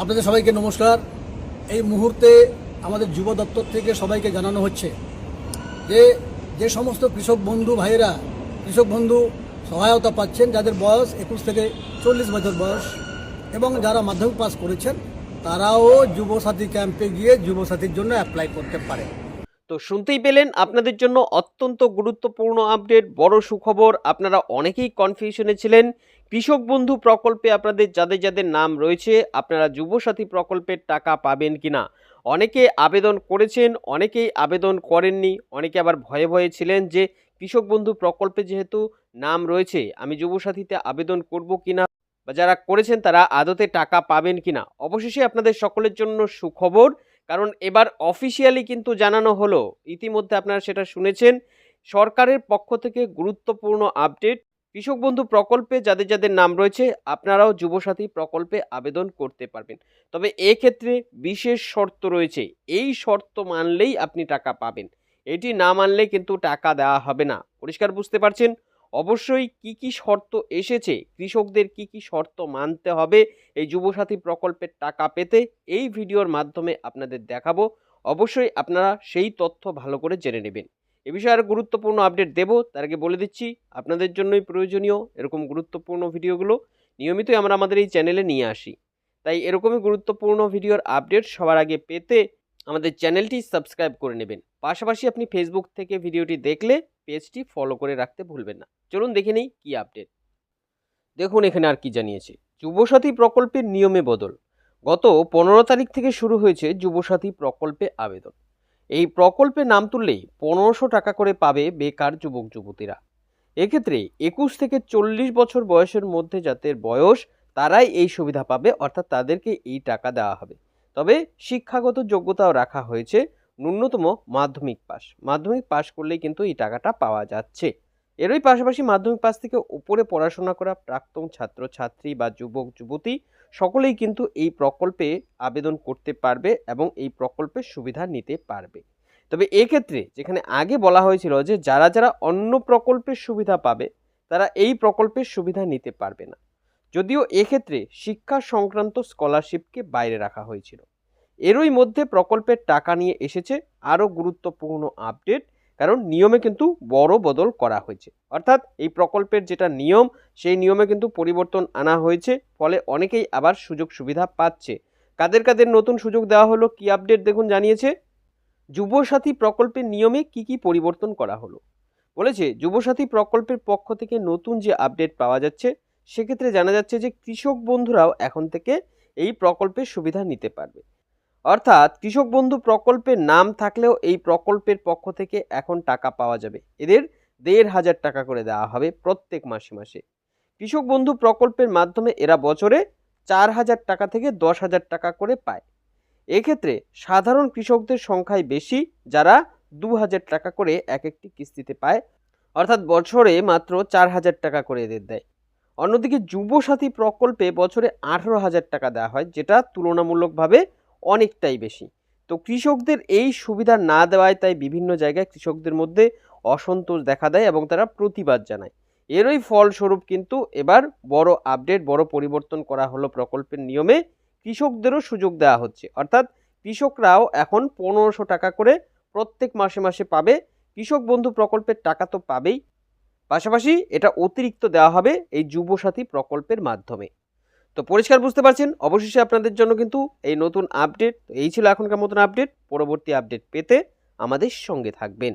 আপনাদের সবাইকে নমস্কার। এই মুহূর্তে আমাদের যুব দপ্তর থেকে সবাইকে জানানো হচ্ছে যে যে সমস্ত কৃষক বন্ধু ভাইয়েরা, কৃষক বন্ধু সহায়তা পাচ্ছেন, যাদের বয়স একুশ থেকে চল্লিশ বছর বয়স, এবং যারা মাধ্যমিক পাস করেছেন, তারাও যুবসাথী ক্যাম্পে গিয়ে যুবসাথীর জন্য অ্যাপ্লাই করতে পারে। তো শুনতেই পেলেন, আপনাদের জন্য অত্যন্ত গুরুত্বপূর্ণ আপডেট, বড় সুখবর। আপনারা অনেকেই কনফিউশনে ছিলেন। কৃষক বন্ধু প্রকল্পে আপনাদের যাদের যাদের নাম রয়েছে, আপনারা যুবসাথী প্রকল্পের টাকা পাবেন কি না অনেকে আবেদন করেছেন, অনেকেই আবেদন করেননি। অনেকে আবার ভয়ে ভয়ে ছিলেন যে, কৃষক বন্ধু প্রকল্পে যেহেতু নাম রয়েছে, আমি যুবসাথীতে আবেদন করব কিনা? বা যারা করেছেন, তারা আদতে টাকা পাবেন কি না অবশেষে আপনাদের সকলের জন্য সুখবর কারণ এবার অফিসিয়ালি কিন্তু জানানো হলো। ইতিমধ্যে আপনারা সেটা শুনেছেন। সরকারের পক্ষ থেকে গুরুত্বপূর্ণ আপডেট কৃষক বন্ধু প্রকল্পে যাদের যাদের নাম রয়েছে, আপনারাও যুবসাথী প্রকল্পে আবেদন করতে পারবেন। তবে এক্ষেত্রে বিশেষ শর্ত রয়েছে। এই শর্ত মানলেই আপনি টাকা পাবেন। এটি না মানলে কিন্তু টাকা দেওয়া হবে না। পরিষ্কার বুঝতে পারছেন? অবশ্যই কি কি শর্ত এসেছে? কৃষকদের কি কি শর্ত মানতে হবে? এই যুবসাথী প্রকল্পের টাকা পেতে এই ভিডিওর মাধ্যমে আপনাদের দেখাবো। অবশ্যই আপনারা সেই তথ্য ভালো করে জেনে নেবেন। এ বিষয়ে আরও গুরুত্বপূর্ণ আপডেট দেবো। তার আগে বলে দিচ্ছি, আপনাদের জন্যই প্রয়োজনীয় এরকম গুরুত্বপূর্ণ ভিডিওগুলো। নিয়মিতই আমরা আমাদের এই চ্যানেলে নিয়ে আসি। তাই এরকমই গুরুত্বপূর্ণ ভিডিওর আপডেট সবার আগে পেতে আমাদের চ্যানেলটি সাবস্ক্রাইব করে নেবেন। পাশাপাশি আপনি ফেসবুক থেকে ভিডিওটি দেখলে পেজটি ফলো করে রাখতে ভুলবেন না। চলুন দেখে নিই কী আপডেট দেখুন এখানে আর কি জানিয়েছে। যুবসাথী প্রকল্পের নিয়মে বদল। গত পনেরো তারিখ থেকে শুরু হয়েছে যুবসাথী প্রকল্পে আবেদন। এই প্রকল্পে নাম তুললেই পনেরোশো টাকা করে পাবে বেকার যুবক যুবতীরা। এক্ষেত্রে একুশ থেকে চল্লিশ বছর বয়সের মধ্যে যাদের বয়স, তারাই এই সুবিধা পাবে, অর্থাৎ তাদেরকে এই টাকা দেওয়া হবে। তবে শিক্ষাগত যোগ্যতাও রাখা হয়েছে ন্যূনতম মাধ্যমিক পাস মাধ্যমিক পাস করলেই কিন্তু এই টাকাটা পাওয়া যাচ্ছে। এরই পাশাপাশি মাধ্যমিক পাস থেকে উপরে পড়াশোনা করা প্রাক্তন ছাত্র ছাত্রী বা যুবক, যুবতী সকলেই কিন্তু এই প্রকল্পে আবেদন করতে পারবে এবং এই প্রকল্পের সুবিধা নিতে পারবে। তবে এক্ষেত্রে যেখানে আগে বলা হয়েছিল যে যারা যারা অন্য প্রকল্পের সুবিধা পাবে, তারা এই প্রকল্পের সুবিধা নিতে পারবে না। যদিও এক্ষেত্রে শিক্ষা সংক্রান্ত স্কলারশিপকে বাইরে রাখা হয়েছিল। এরই মধ্যে প্রকল্পের টাকা নিয়ে এসেছে আরও গুরুত্বপূর্ণ আপডেট, কারণ নিয়মে কিন্তু বড় বদল করা হয়েছে। অর্থাৎ এই প্রকল্পের যেটা নিয়ম, সেই নিয়মে কিন্তু পরিবর্তন আনা হয়েছে, ফলে অনেকেই আবার সুযোগ সুবিধা পাচ্ছে। কাদের কাদের নতুন সুযোগ দেওয়া হলো, কি আপডেট দেখুন জানিয়েছে? যুবসাথী প্রকল্পের নিয়মে কি কি পরিবর্তন করা হলো? বলেছে, যুবসাথী প্রকল্পের পক্ষ থেকে নতুন যে আপডেট পাওয়া যাচ্ছে, সেক্ষেত্রে জানা যাচ্ছে যে কৃষক বন্ধুরাও এখন থেকে এই প্রকল্পের সুবিধা নিতে পারবে। অর্থাৎ কৃষক বন্ধু প্রকল্পের নাম থাকলেও এই প্রকল্পের পক্ষ থেকে এখন টাকা পাওয়া যাবে। এদের দেড় হাজার টাকা করে দেওয়া হবে প্রত্যেক মাসে মাসে। কৃষক বন্ধু প্রকল্পের মাধ্যমে এরা বছরে চার হাজার টাকা থেকে দশ হাজার টাকা করে পায়। এক্ষেত্রে সাধারণ কৃষকদের সংখ্যাই বেশি, যারা দু হাজার টাকা করে এক একটি কিস্তিতে পায়। অর্থাৎ বছরে মাত্র চার হাজার টাকা করে এদের দেয়। অন্যদিকে যুবসাথী প্রকল্পে বছরে আঠারো হাজার টাকা দেওয়া হয়, যেটা তুলনামূলকভাবে অনেকটাই বেশি। তো কৃষকদের এই সুবিধা না দেওয়ায় তাই বিভিন্ন জায়গায় কৃষকদের মধ্যে অসন্তোষ দেখা দেয় এবং তারা প্রতিবাদ জানায়। এরই ফলস্বরূপ কিন্তু এবার বড় আপডেট বড় পরিবর্তন করা হলো প্রকল্পের নিয়মে কৃষকদেরও সুযোগ দেওয়া হচ্ছে। অর্থাৎ কৃষকরাও এখন পনেরোশো টাকা করে প্রত্যেক মাসে মাসে পাবে। কৃষক বন্ধু প্রকল্পের টাকা তো পাবেই। পাশাপাশি এটা অতিরিক্ত দেওয়া হবে এই যুবসাথী প্রকল্পের মাধ্যমে। তো পরিষ্কার বুঝতে পারছেন, অবশেষে আপনাদের জন্য কিন্তু এই নতুন আপডেট এই ছিল এখনকার মতন আপডেট পরবর্তী আপডেট পেতে আমাদের সঙ্গে থাকবেন।